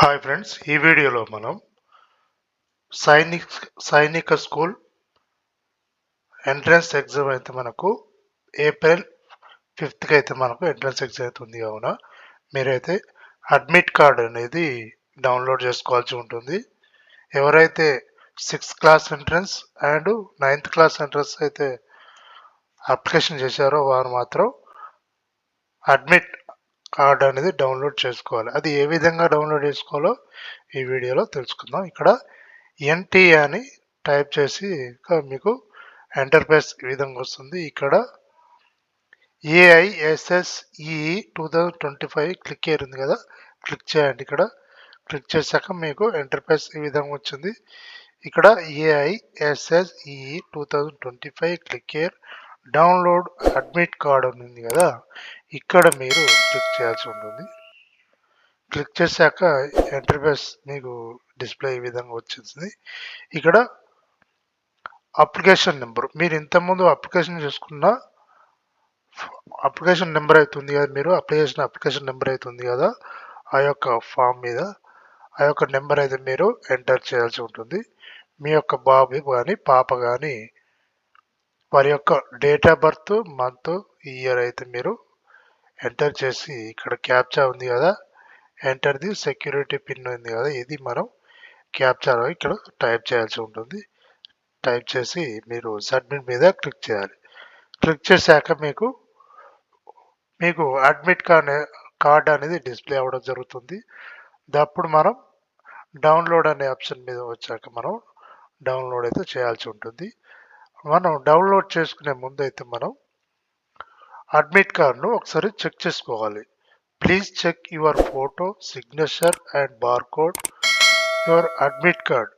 Hi friends ఈ వీడియోలో మనం సైనిక్ సైనిక స్కూల్ ఎంట్రన్స్ ఎగ్జామ్ అయితే మనకు ఏప్రిల్ ఫిఫ్త్కి అయితే మనకు ఎంట్రన్స్ ఎగ్జామ్ అయితే ఉంది కావున మీరైతే అడ్మిట్ కార్డ్ అనేది డౌన్లోడ్ చేసుకోవాల్సి ఉంటుంది. ఎవరైతే sixth class entrance and ninth class entrance అయితే అప్లికేషన్ చేశారో వారు మాత్రం అడ్మిట్ కార్డ్ అనేది డౌన్లోడ్ చేసుకోవాలి. అది ఏ విధంగా డౌన్లోడ్ చేసుకోవాలో ఈ వీడియోలో తెలుసుకుందాం. ఇక్కడ ఎన్టీ అని టైప్ చేసి మీకు ఎంటర్ప్రైస్ ఈ విధంగా వస్తుంది. ఇక్కడ AISSE two thousand twenty five click అయ్యి ఉంది కదా. క్లిక్ చేయండి ఇక్కడ. క్లిక్ చేశాక మీకు ఎంటర్ప్రైస్ ఈ విధంగా వచ్చింది. ఇక్కడ AISSE two thousand twenty five click year download admit card అని ఉంది కదా ఇక్కడ మీరు క్లిక్ చేయాల్సి ఉంటుంది. క్లిక్ చేశాక ఎంటర్ఫేస్ మీకు డిస్ప్లే ఈ విధంగా వచ్చింది ఇక్కడ అప్లికేషన్ నెంబర్ మీరు ఇంతకుముందు అప్లికేషన్ చేసుకున్న అప్లికేషన్ నెంబర్ అవుతుంది కదా మీరు అప్లై చేసిన అప్లికేషన్ నెంబర్ అవుతుంది కదా ఆ యొక్క ఫామ్ మీద ఆ యొక్క నెంబర్ అయితే మీరు ఎంటర్ చేయాల్సి ఉంటుంది. మీ యొక్క బాబు కానీ పాప కానీ వారి యొక్క date of birth month year అయితే మీరు ఎంటర్ చేసి ఇక్కడ క్యాప్చా ఉంది కదా ఎంటర్ ది సెక్యూరిటీ పిన్ ఉంది కదా ఇది మనం క్యాప్చర్ ఇక్కడ టైప్ చేయాల్సి ఉంటుంది. టైప్ చేసి మీరు సబ్మిట్ మీద క్లిక్ చేయాలి. క్లిక్ చేశాక మీకు మీకు అడ్మిట్ కార్డ్ కార్డ్ అనేది డిస్ప్లే అవ్వడం జరుగుతుంది. అప్పుడు మనం డౌన్లోడ్ అనే ఆప్షన్ మీద వచ్చాక మనం డౌన్లోడ్ అయితే చేయాల్సి ఉంటుంది. మనం డౌన్లోడ్ చేసుకునే ముందు అయితే మనం అడ్మిట్ కార్డ్ను ఒకసారి చెక్ చేసుకోవాలి. Please check your photo signature and barcode your admit card.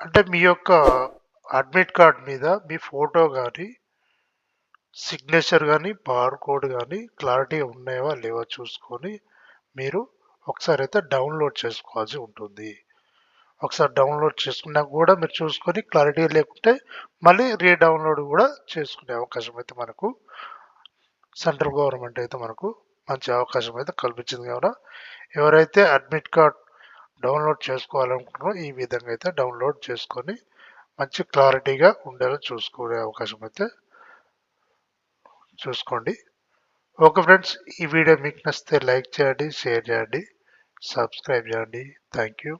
అంటే మీ యొక్క అడ్మిట్ కార్డ్ మీద మీ ఫోటో కానీ సిగ్నేచర్ కానీ బార్కోడ్ కానీ క్లారిటీ ఉన్నాయా లేవో చూసుకొని మీరు ఒకసారి అయితే డౌన్లోడ్ చేసుకోవాల్సి ఉంటుంది. ఒకసారి డౌన్లోడ్ చేసుకున్నా కూడా మీరు చూసుకొని క్లారిటీ లేకుంటే మళ్ళీ రీడౌన్లోడ్ కూడా చేసుకునే అవకాశం అయితే మనకు సెంట్రల్ గవర్నమెంట్ అయితే మనకు మంచి అవకాశం అయితే కల్పించింది కావున ఎవరైతే అడ్మిట్ కార్డ్ డౌన్లోడ్ చేసుకోవాలనుకుంటున్నారో ఈ విధంగా అయితే డౌన్లోడ్ చేసుకొని మంచి క్లారిటీగా ఉండేలా చూసుకునే అవకాశం అయితే చూసుకోండి. ఓకే ఫ్రెండ్స్ ఈ వీడియో మీకు నచ్చితే లైక్ చేయండి షేర్ చేయండి సబ్స్క్రైబ్ చేయండి. Thank you.